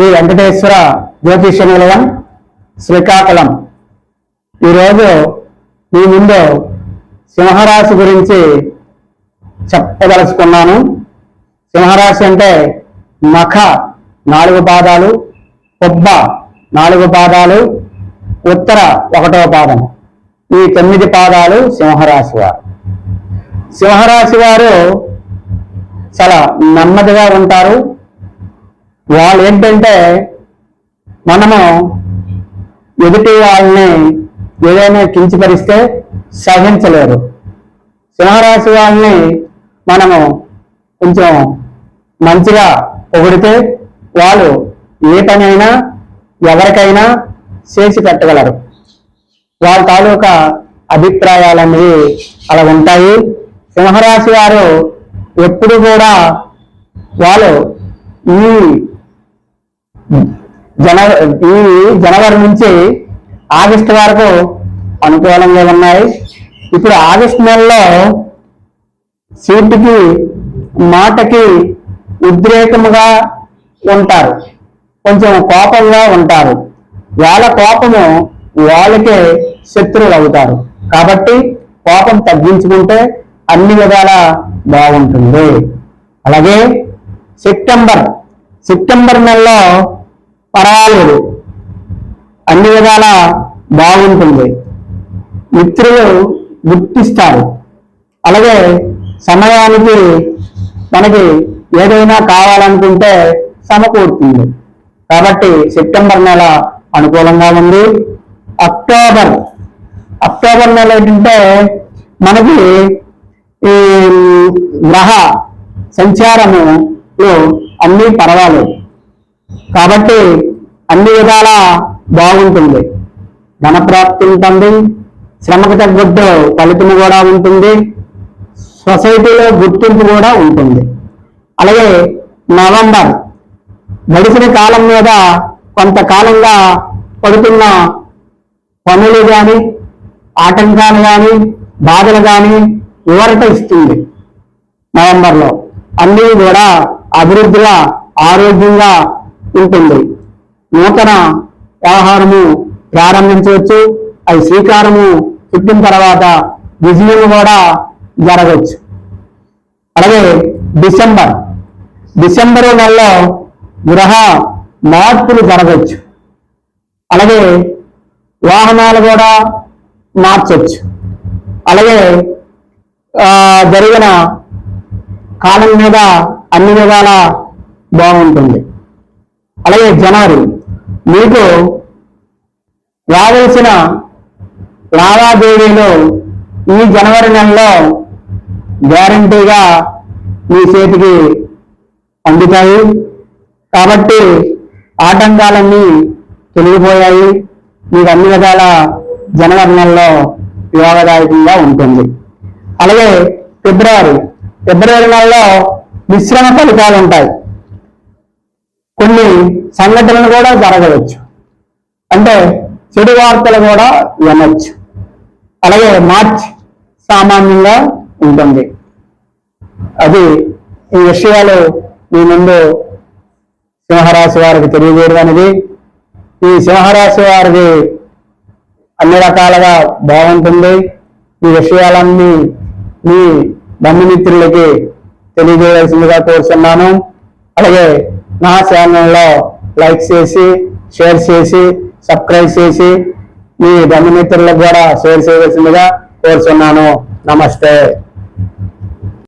శ్రీ వెంకటేశ్వర జ్యోతిష నిలయం శ్రీకాకుళం. ఈరోజు మీ ముందు సింహరాశి గురించి చెప్పదలుచుకున్నాను. సింహరాశి అంటే మఖ నాలుగు పాదాలు పొబ్బ నాలుగు పాదాలు ఉత్తర ఒకటో పాదం. ఈ తొమ్మిది పాదాలు సింహరాశి వారు. సింహరాశి వారు చాలా నెమ్మదిగా ఉంటారు. వాళ్ళు ఏంటంటే మనము ఎదుటి వాళ్ళని ఏదైనా కించపరిస్తే సహించలేరు. సింహరాశి వాళ్ళని మనము కొంచెం మంచిగా పొగిడితే వాళ్ళు ఏ పనైనా ఎవరికైనా చేసి పెట్టగలరు. వాళ్ళ తాలూకా అభిప్రాయాలనేవి అలా ఉంటాయి. సింహరాశి వారు ఎప్పుడు కూడా వాళ్ళు ఈ జనవరి ఈ జనవరి నుంచి ఆగస్టు వరకు అనుకూలంగా ఉన్నాయి. ఇప్పుడు ఆగస్టు నెలలో సీటుకి మాటకి ఉద్రేకముగా ఉంటారు. కొంచెం కోపంగా ఉంటారు. వాళ్ళ కోపము వాళ్ళకే శత్రువులు అవుతారు. కాబట్టి కోపం తగ్గించుకుంటే అన్ని విధాల బాగుంటుంది. అలాగే సెప్టెంబర్ సెప్టెంబర్ నెలలో పర్వాలేదు. అన్ని విధాల బాగుంటుంది. మిత్రులు గుర్తిస్తారు. అలాగే సమయానికి మనకి ఏదైనా కావాలనుకుంటే సమకూరుతుంది. కాబట్టి సెప్టెంబర్ నెల అనుకూలంగా ఉంది. అక్టోబర్. అక్టోబర్ నెల ఏంటంటే మనకి ఈ గ్రహ సంచారములో అన్నీ పర్వాలేదు. కాబట్టి అన్ని విధాలా బాగుంటుంది. ధనప్రాప్తి ఉంటుంది శ్రమకు తగ్గట్టు ఫలితం కూడా ఉంటుంది. సొసైటీలో గుర్తింపు కూడా ఉంటుంది. అలాగే నవంబర్ గడిచిన కాలం మీద కొంతకాలంగా పడుతున్న పనులు కానీ ఆటంకాలు కానీ బాధలు కానీ వివరత ఇస్తుంది. నవంబర్లో అన్నీ కూడా అభివృద్ధిగా ఆరోగ్యంగా ఉంటుంది. నూతన వ్యవహారము ప్రారంభించవచ్చు. అది శ్రీకారము చుట్టిన తర్వాత విజయం కూడా జరగవచ్చు. అలాగే డిసెంబర్. డిసెంబర్ నెలలో గృహ మార్పులు జరగవచ్చు. అలాగే వాహనాలు కూడా మార్చవచ్చు. అలాగే జరిగిన కాలం మీద అన్ని విధాల బాగుంటుంది. అలాగే జనవరి మీకు రావాల్సిన లావాదేవీలు ఈ జనవరి నెలలో గ్యారంటీగా మీ చేతికి అందుతాయి. కాబట్టి ఆటంకాలన్నీ తొలగిపోయాయి. మీకు అన్ని విధాల జనవరి నెలలో యోగదాయకంగా ఉంటుంది. అలాగే ఫిబ్రవరి ఫిబ్రవరి నెలలో మిశ్రమ ఫలితాలు ఉంటాయి కొన్ని సంఘటనలు కూడా జరగవచ్చు. అంటే చెడు వార్తలు కూడా వినొచ్చు. అలాగే మార్చ్ సామాన్యంగా ఉంటుంది. అది ఈ విషయాలు మీ ముందు సింహరాశి వారికి తెలియజేయడం అనేది. ఈ సింహరాశి వారికి అన్ని రకాలుగా బాగుంటుంది. ఈ విషయాలన్నీ మీ బంధుమిత్రులకి తెలియజేయాల్సిందిగా కోరుతున్నాను అలాగే నా ఛానల్లో లైక్ చేసి షేర్ చేసి సబ్స్క్రైబ్ చేసి మీ బంధుమిత్రులకు కూడా షేర్ చేయవలసిందిగా కోరుతున్నాను నమస్తే.